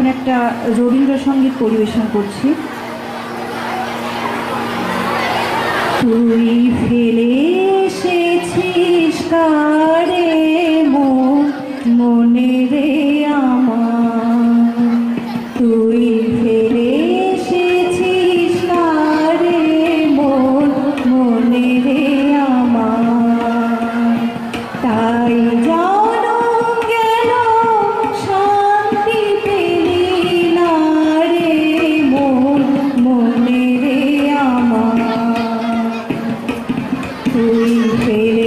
এখন একটা রবীন্দ্রসঙ্গীত পরিবেশন করছি। তুই ফেলে এসেছিস কারে মো মনে রে আমার। তুই ফেলে এসেছিস কারে মো মনে রে আমার। তাই যা Okay.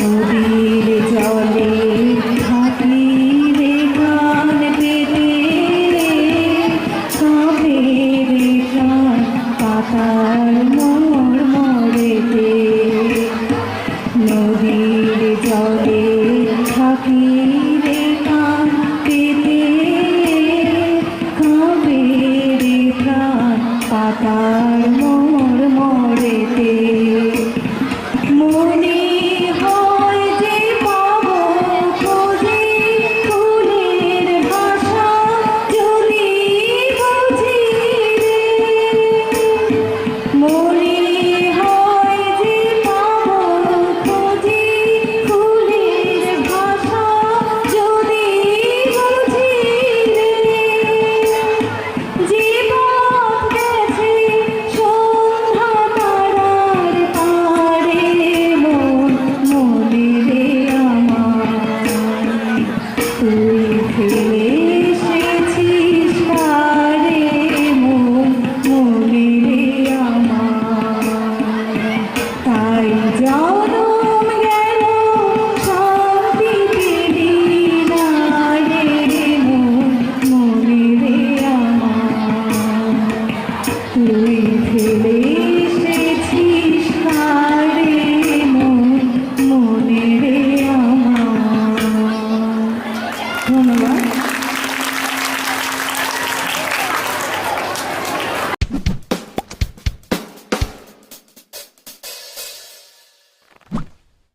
নদীর জলে থাকি রে গান পেতে রে। কাবে রে প্রাণ পাতার